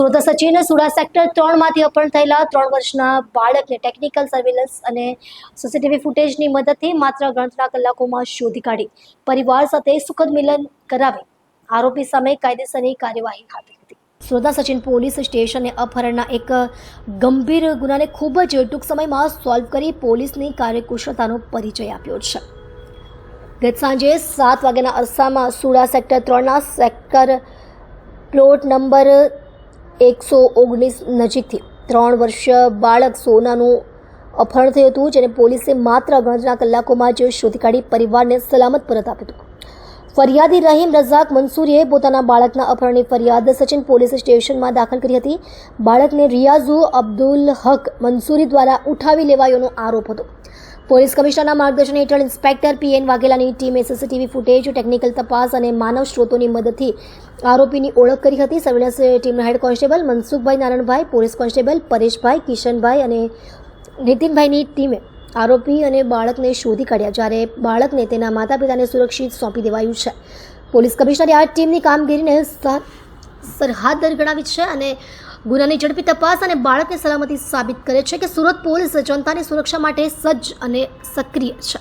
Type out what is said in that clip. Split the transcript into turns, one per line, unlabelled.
Surat Sachin સુડા sector ત્રણમાંથી અપહરણ થયેલા ત્રણ વર્ષના બાળકને ટેકનિકલ સર્વેલન્સ અને સીસીટીવી ફૂટેજની મદદથી માત્ર ગણતરા કલાકોમાં શોધી કાઢી. પરિવાર સાથે સુખદ મિલન કરાવી આરોપી સામે કાયદેસરની કાર્યવાહી હાથ હતી. સુરતના સચિન પોલીસ સ્ટેશને અપહરણના એક ગંભીર ગુનાને ખૂબ જ ટૂંક સમયમાં સોલ્વ કરી પોલીસની કાર્યકુશળતાનો પરિચય આપ્યો છે. ગત સાંજે સાત વાગ્યાના અરસામાં સુડા સેક્ટર ત્રણના સેક્ટર પ્લોટ નંબર એકસો ઓગણીસ નજીકથી ત્રણ વર્ષીય બાળક સોનાનું અપહરણ થયું હતું, જેને પોલીસે માત્ર ગણતરીના કલાકોમાં જ શોધી કાઢી પરિવારને સલામત પરત આપ્યું હતું. ફરિયાદી રહીમ રઝાક મંસૂરીએ પોતાના બાળકના અપહરણની ફરિયાદ સચિન પોલીસ સ્ટેશનમાં દાખલ કરી હતી. બાળકને રિયાઝુ અબ્દુલ હક મંસૂરી દ્વારા ઉઠાવી લેવાયોનો આરોપ હતો. પોલીસ કમિશનરના માર્ગદર્શન હેઠળ ઇન્સ્પેક્ટર પીએન વાઘેલાની ટીમે સીસીટીવી ફૂટેજ, ટેકનિકલ તપાસ અને માનવ સ્ત્રોતોની મદદથી આરોપીની ઓળખ કરી હતી. સર્વેલન્સ ટીમના head constable Mansukhbhai Naranbhai, police constable Pareshbhai, Kishanbhai અને નીતિનભાઈની ટીમે આરોપી અને બાળકને શોધી કાઢ્યા, જ્યારે બાળકને તેના માતા પિતાને સુરક્ષિત સોંપી દેવાયું છે. પોલીસ કમિશનરે આ ટીમની કામગીરીને સર- સરહદ ગણાવી છે અને ગુનાની ઝડપી તપાસ અને બાળકની સલામતી સાબિત કરે છે કે સુરત પોલીસ જનતાની સુરક્ષા માટે સજ્જ અને સક્રિય છે.